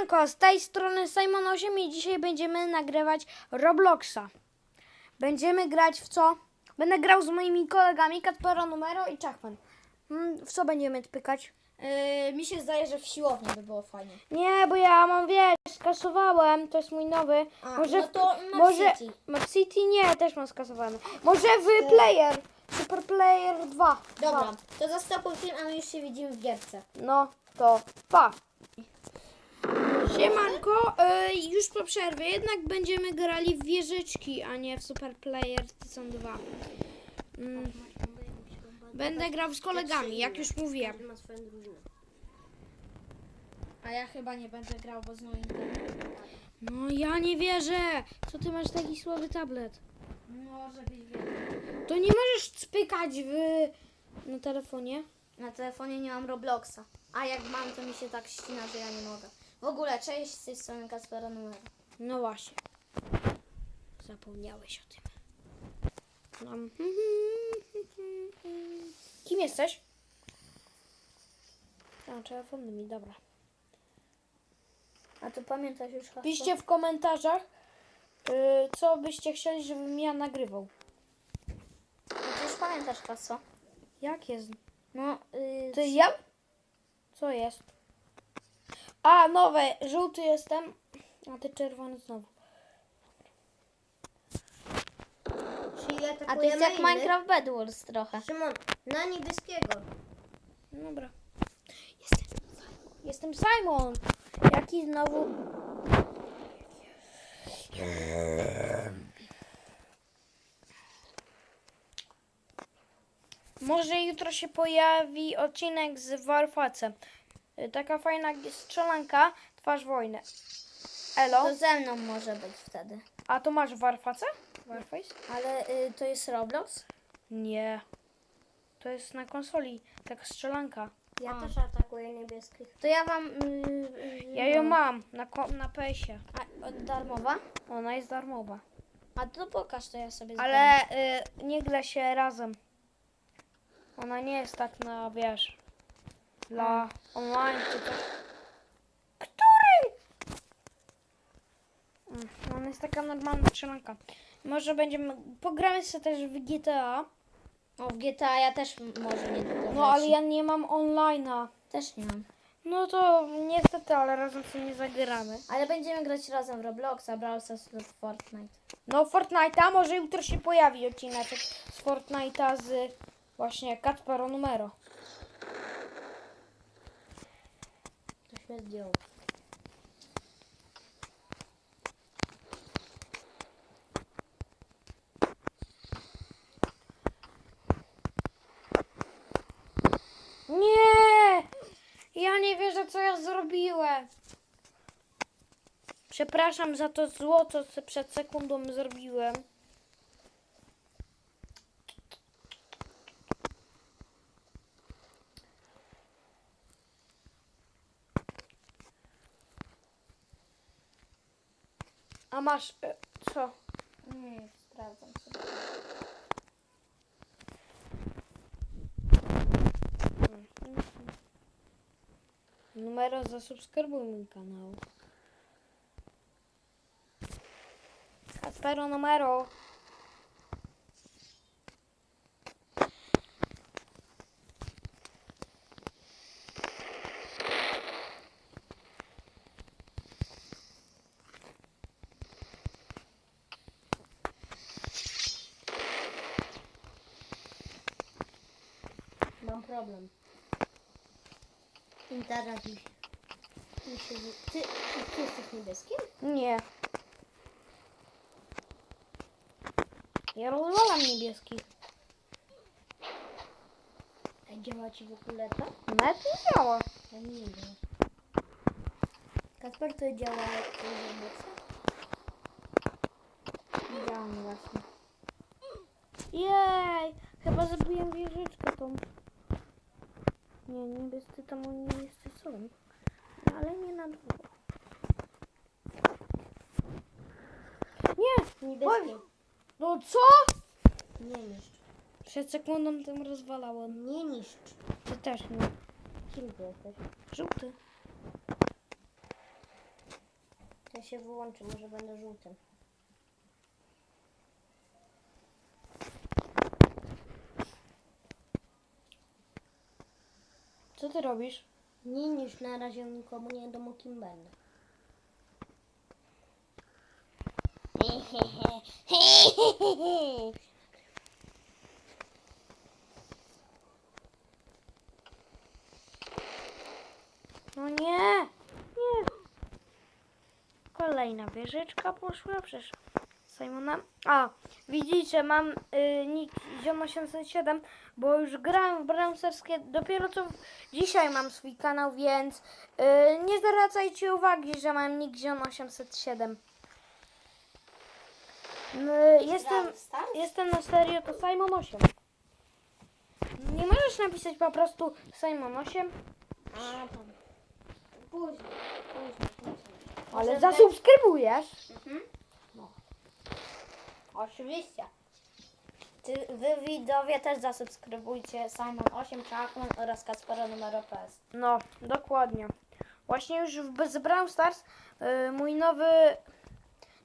Siemanko, z tej strony Simon 8 i dzisiaj będziemy nagrywać Robloxa. Będziemy grać w co? Będę grał z moimi kolegami Katpero Numero i Czachman. Mm, W co będziemy pykać? Yy, mi się zdaje, że w siłowni by było fajnie. Nie, bo ja mam, wiesz, skasowałem, to jest mój nowy. A, może no to może City. Map City nie, też mam skasowany. Może w Player, Super Player 2. Dobra, Dwa. to zastopuj film, a my już się widzimy w gierce. No, to pa. Siemanko, y, już po przerwie, jednak będziemy grali w wieżyczki, a nie w Super Player Season 2. Mm, będę grał z kolegami, jak już mówiłem. A ja chyba nie będę grał, bo znowu internet. No ja nie wierzę. Co ty masz taki słaby tablet? Może być wiedział. To nie możesz spykać w na telefonie. Na telefonie nie mam Robloxa. A jak mam, to mi się tak ścina, że ja nie mogę. W ogóle, cześć, z tej strony Kaspera numer. No właśnie. Zapomniałeś o tym. No. Kim jesteś? A, telefon mi, dobra. A to pamiętasz już hasło? Piszcie w komentarzach, y, co byście chcieli, żebym ja nagrywał. A ty już pamiętasz hasło? Jak jest? No, yy, Ty ja? Co jest? A, nowe. Żółty jestem, a ty czerwony znowu. Czyli a atakujemy jest jak innych? Minecraft Bed Wars trochę. Szymon, na niebieskiego. Dobra. Jestem, jestem Simon. Jaki znowu... Może jutro się pojawi odcinek z Warfacem. Y, Taka fajna strzelanka, twarz wojny. Elo. To ze mną może być wtedy. A to masz Warfacę? Warface? Ale y, to jest Roblox? Nie. To jest na konsoli. Taka strzelanka. Ja A. też atakuję niebieskich. To ja wam... y, y, Ja ją no. mam na, ko- na PS-ie. A, od darmowa? Ona jest darmowa. A to pokaż, to ja sobie Ale y, nie gra się razem. Ona nie jest tak na, wiesz, dla online czy coś. Który? Mm, Ona jest taka normalna strzelanka. Może będziemy, pogramy sobie też w GTA. O, w GTA ja też może niedługo No ale ja nie mam online'a. Też nie mam. No to niestety, ale razem sobie nie zagramy. Ale będziemy grać razem w Robloxa, Brawl Stars lub Fortnite. No Fortnite'a, może jutro się pojawi odcinek z Fortnite'a z właśnie Kacpero Numero. Nie! Ja nie wierzę, co ja zrobiłem. Przepraszam za to zło, co przed sekundą zrobiłem. A masz e, co? Nie, sprawdzam sobie. Numero zasubskrybuj mój kanał. Kaspero numero. Mam problem. Internet mi się... Mi się wy- ty, ty, ty jesteś niebieskim? Nie. Ja rozwalam niebieskich. A działa ci w ogóle to? Nawet nie działa. Ja nie wiem. Kasper, Nie, niebiescy tam oni jeszcze są. No, Ale nie na dwóch. Nie! Niebieskim. No co? Nie niszcz. Przed sekundą tym rozwalałem. Nie niszcz. Ty też nie. Kim ty jesteś? Żółty. Ja się wyłączę, może będę żółtym. Co ty robisz? Nie, już na razie nikomu nie wiadomo kim będę. No nie, nie. Kolejna wieżyczka poszła, przecież Simona. A, widzicie, mam y, nick Ziom 807, bo już grałem w Bramserskie, dopiero co dzisiaj mam swój kanał, więc y, nie zwracajcie uwagi, że mam nick Ziom 807. Y, jestem, jestem na serio to Simon 8. Nie możesz napisać po prostu Simon 8? A, tam. Później, później, później. Ale zasubskrybujesz. Mhm. Oczywiście. Ty, wy widzowie też zasubskrybujcie Simon 8 Czachman oraz Kaspera numer PS. No, dokładnie. Właśnie już w z Brawl Stars y, mój nowy,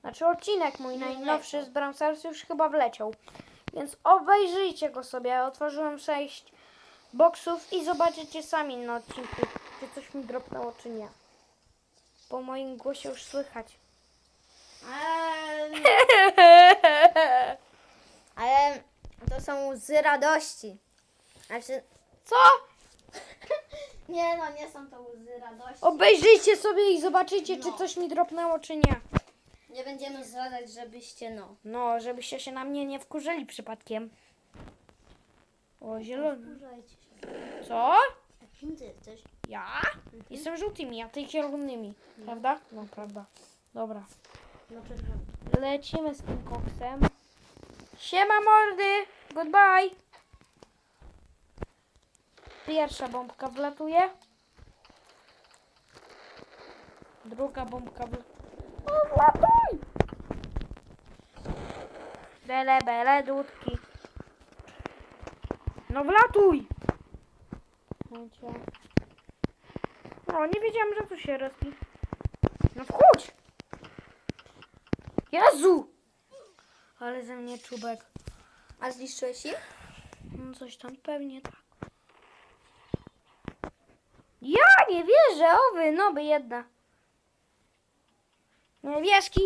znaczy odcinek mój najnowszy z Brawl Stars już chyba wleciał. Więc obejrzyjcie go sobie. Otworzyłem 6 boksów i zobaczycie sami na odcinku, czy coś mi dropnęło, czy nie. Po moim głosie już słychać. Ale, ale to są łzy radości. Znaczy, Co? nie no, nie są to łzy radości. Obejrzyjcie sobie i zobaczycie, czy No. coś mi dropnęło, czy nie. Nie będziemy zdradzać, żebyście no. No, żebyście się na mnie nie wkurzyli przypadkiem. O, zielony. Użajcie się. Co? Kim ty jesteś? Ja? Jestem żółtymi, a ty zielonymi. Prawda? No, prawda. Dobra. No czerwony. Lecimy z tym koksem. Siema mordy! Goodbye! Pierwsza bombka wlatuje. Druga bombka wlatuje. Wlatuj! Bele, bele, dudki. No wlatuj! Chodźcie. O, nie wiedziałam, że tu się rozpi. No wchódź! Jezu! Ale ze mnie czubek. A zniszczyłeś ich? No coś tam pewnie tak. Ja nie wierzę, owy, no by jedna. Niebieski.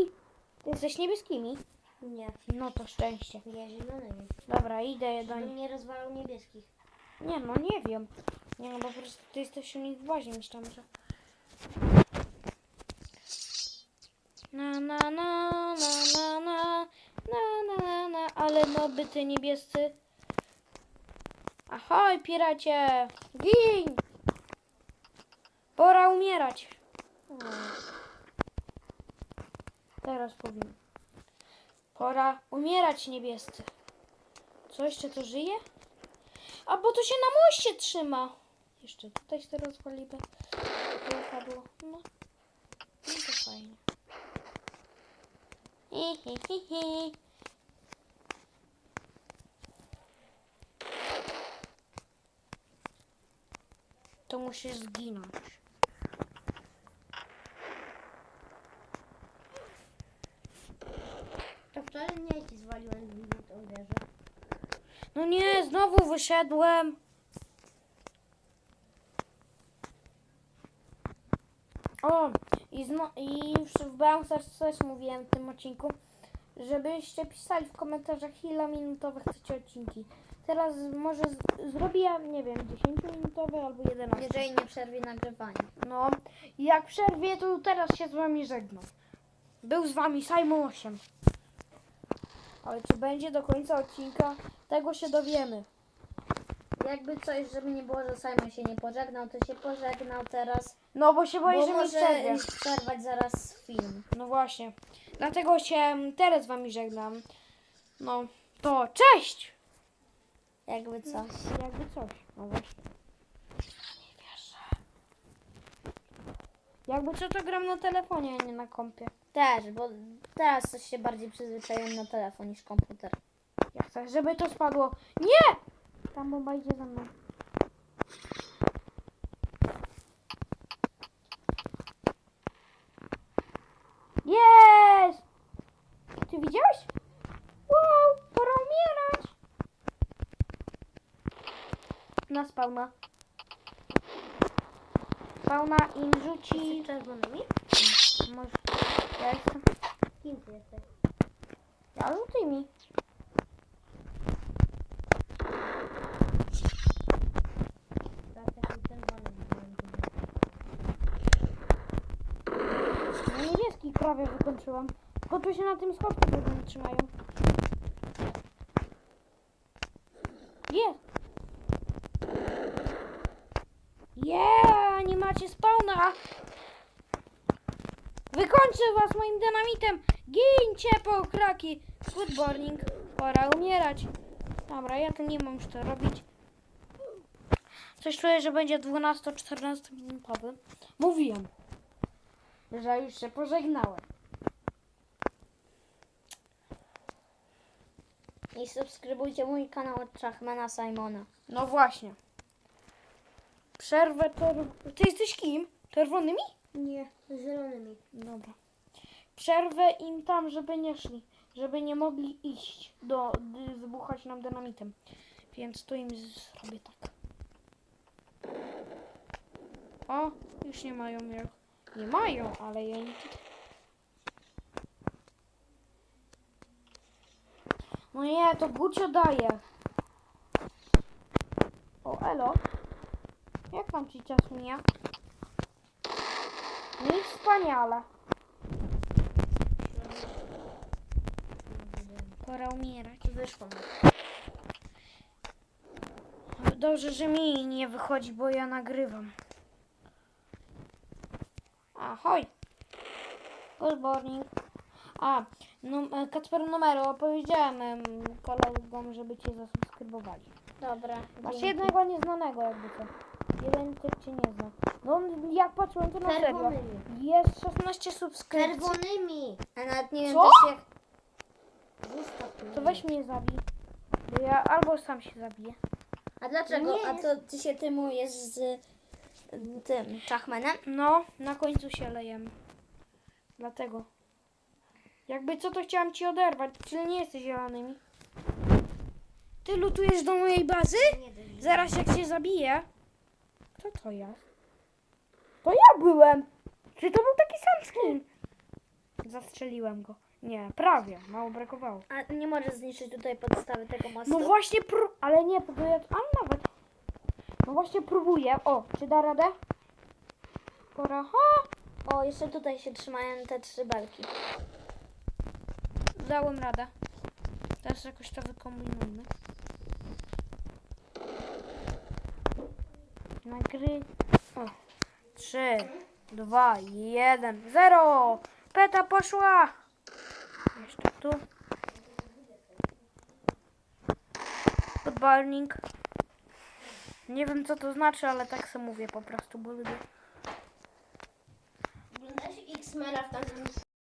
Ty jesteś niebieskimi? Nie, No to szczęście. ja zielonymi. Dobra, idę do Bym nich. nie rozwalał niebieskich. Nie no, nie wiem. Nie no, po prostu ty jesteś u nich w bazie, myślałam, że... Na na na ale no by ty niebiescy. Ahoj, piracie! Gin! Pora umierać. Teraz powiem. Pora umierać, niebiescy. Co jeszcze to żyje? A bo to się na moście trzyma. Jeszcze tutaj się rozwalimy. Tu padło. No. No to fajnie. Hi, hi, hi, hi. To musisz zginąć. To wczoraj nie ci zwaliłem w tą wieżę. No nie, znowu wyszedłem. O, i, zno, i już w Bouncers też mówiłem w tym odcinku, żebyście pisali w komentarzach ile minutowe chcecie odcinki. Teraz może z, zrobię, nie wiem, 10-minutowe albo 11. Jeżeli nie przerwie nagrywanie. No, jak przerwie, to teraz się z wami żegnam. Był z wami Simon 8. Ale czy będzie do końca odcinka, tego się dowiemy. Jakby coś, żeby nie było, że Simon się nie pożegnał, to się pożegnał teraz. No bo się boję, Bo że mi przerwie. przerwać zaraz film. No właśnie. Dlatego się teraz z wami żegnam. No, to cześć! Jakby coś. Jakby coś. No właśnie. Nie wierzę. Jakby co to gram na telefonie, a nie na kompie. Też, bo teraz coś się bardziej przyzwyczaiłem na telefon niż komputer. Ja chcę, żeby to spadło. Nie! Tam bomba idzie za mną. Jest! Ty widziałeś? Wow, pora umierać. Na spawna. Spawna im rzuci... Czerwonymi? Może... Ja jestem... Kim ty jesteś? Ja żółtymi. Takim czerwonym. No niebieski prawie wykończyłam. Tylko tu się na tym pewnie trzymają. Jest! Yeah, nie macie spawna! Wykończę was moim dynamitem! Gincie po kraki! Good morning. Pora umierać. Dobra, ja to nie mam już to robić. Coś czuję, że będzie 12-14 minutowy. Mówiłem że już się pożegnałem. I subskrybujcie mój kanał od Czachmana Simona. No właśnie. Przerwę czerw... Ty jesteś kim? Czerwonymi? Nie, zielonymi. Dobra. Przerwę im tam, żeby nie szli. Żeby nie mogli iść do... dy- wybuchać nam dynamitem. Więc tu im zrobię tak. O, już nie mają jak. Nie mają, ale ja tutaj... No nie, to Gucio daje. O, elo. Tam ci czas mija? No i wspaniale. Pora umierać. Wyszło mi. Dobrze, że mi nie wychodzi, bo ja nagrywam. Ahoj. Good morning. A, no, Kacper Numero, powiedziałem em, kolegom, żeby cię zasubskrybowali. Dobra. Masz dzięki. jednego nieznanego jakby co. Jeden typ cię nie zna. No jak patrzyłem to na serio. Czerwonymi. Jest 16 subskrypcji. Czerwonymi. A nawet nie wiem Co? też jak... Zostaw mnie. To weź mnie zabij. Bo ja albo sam się zabiję. A dlaczego? Nie A to ty się tymujesz z y, tym Czachmanem? No, na końcu się lejemy. Dlatego. Jakby co, to chciałam ci oderwać, czyli nie jesteś zielonymi. Ty lutujesz do mojej bazy? Nie. Zaraz jak się zabiję. Kto to jest? To ja byłem. Czy to był taki sam skin? Zastrzeliłem go. Nie, prawie. Mało brakowało. A nie możesz zniszczyć tutaj podstawy tego mostu? No właśnie, pró- ale nie, próbuję, a nawet. No właśnie próbuję. O, czy da radę? Pora. Ha! O, jeszcze tutaj się trzymają te trzy belki. Dałem radę. Teraz jakoś to wykombinujmy. Nagry... O. Trzy, dwa, jeden, zero! Peta poszła! Jeszcze tu. Good morning. Nie wiem co to znaczy, ale tak sobie mówię po prostu, bo lubię. Oglądasz X-Mera w tamtym